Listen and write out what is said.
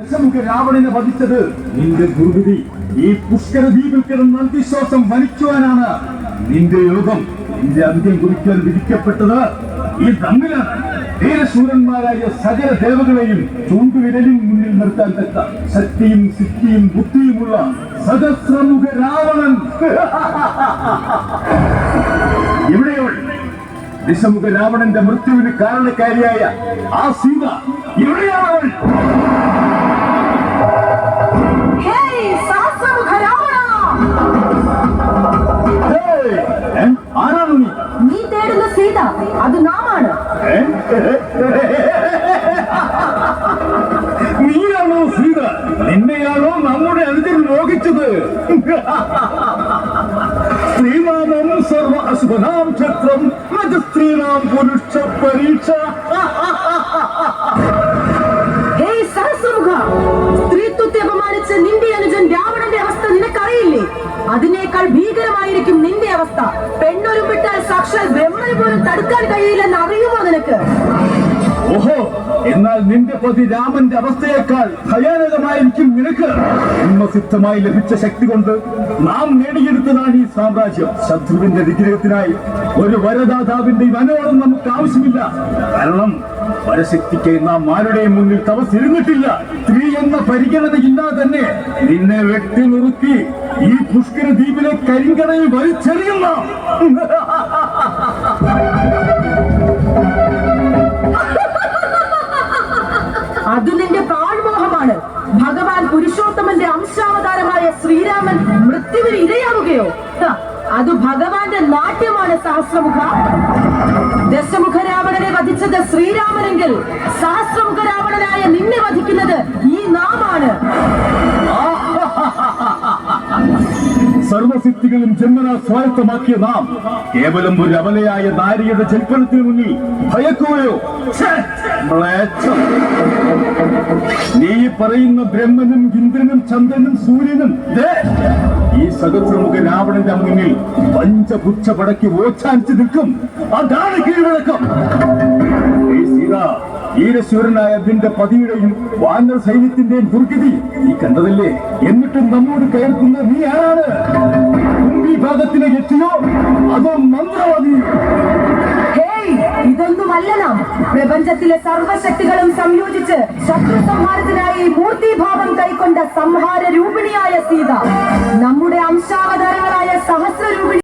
ദശമുഖ രാവണനെ വധിച്ചത്. നിന്റെ ദുർവിധി ഈ പുഷ്കര ദ്വീപിൽ കിടന്ന് അന്തിശ്വാസം വലിക്കുവാനാണ് നിന്റെ യോഗം. നിന്റെ അന്ത്യം കുറിക്കാൻ വിധിക്കപ്പെട്ടത് ഈ തമ്മിലാണ്. ധീരശൂരന്മാരായ സകല ദേവകളെയും ചൂണ്ടുവിരലിന് മുന്നിൽ നിർത്താൻ തക്ക. ശക്തിയും സിദ്ധിയും ബുദ്ധിയുമുള്ള സഹസ്രമുഖ രാവണൻ. എവിടെയോ ദിശമുഖ രാവണന്റെ മൃത്യുവിന് കാരണക്കാരിയായ ആ സീത എവിടെയാണ് നീയാണോ സീത? നിന്നെയാണോ നമ്മുടെ അനുജൻ മോഹിച്ചത്? ശ്രീനാമം സർവ അശുഭനാം ക്ഷത്രം സ്ത്രീനാം പുരുഷ പരീക്ഷ. തടുക്കാൻ കഴിയില്ലെന്ന് അറിയുമോ നിനക്ക്? ഓഹോ എന്നാൽ നിന്റെ പതി രാമന്റെ അവസ്ഥയേക്കാൾ ഭയാനകമായിരിക്കും നിനക്ക്. ജന്മസിദ്ധമായി ലഭിച്ച ശക്തി കൊണ്ട് നാം നേടിയെടുത്തതാണ് ഈ സാമ്രാജ്യം. ശത്രുവിന്റെ വിഗ്രഹത്തിനായി ഒരു വരദാതാവിന്റെ മനോളം നമുക്ക് ആവശ്യമില്ല. കാരണം വരശക്തിക്ക് നാം ആരുടെയും മുന്നിൽ തവസിരുന്നിട്ടില്ല സ്ത്രീ എന്ന പരിഗണനയില്ലാതെ തന്നെ നിന്നെ വെട്ടി നിറുക്കി ഈ പുഷ്കര ദ്വീപിലെ കരിങ്കടയിൽ വലിച്ചെറിയുന്ന അംശാവതാരമായ ശ്രീരാമൻ മൃത്യുവിന് ഇരയാവുകയോ? അത് ഭഗവാന്റെ നാട്യമാണ് സഹസ്രമുഖ ദശമുഖ രാവണനെ വധിച്ചത് ശ്രീരാമനെങ്കിൽ സഹസ്രമുഖ രാവണനായ നിന്നെ വധിക്കുന്നത് ഈ നാമാണ്. സർവസിദ്ധികളും ജന്മന സ്വായത്തമാക്കിയ നാം കേവലം ഒരു അവലയായ നാരിയുടെ ചെൽപ്പനത്തിന് മുന്നിൽ ഭയക്കുകയോ നീ പറയുന്ന ബ്രഹ്മനും ഇന്ദ്രനും ചന്ദ്രനും സൂര്യനും ഈ സഹസ്രമുഖ രാവണന്റെ മുന്നിൽ പഞ്ചപുച്ഛ പടക്കി ഓച്ചാനിച്ച് നിൽക്കും. അതാണ് കീഴ്വഴക്കം. ഈ അതിന്റെ ഈരശൂരനായ നിന്റെ പതിയുടെയും വാനർ സൈന്യത്തിന്റെയും ദുർഗതി നീ കണ്ടതല്ലേ? എന്നിട്ടും നമ്മോട് കയർക്കുന്ന നീ ആരാണ്? ഭാഗത്തിലെ എത്തിയോ അതോ മന്ത്രവാദിയോ ഇതൊന്നുമല്ല നാം പ്രപഞ്ചത്തിലെ സർവശക്തികളും സംയോജിച്ച് ശത്രു സംഹാരത്തിനായി മൂർത്തിഭാവം കൈക്കൊണ്ട സംഹാര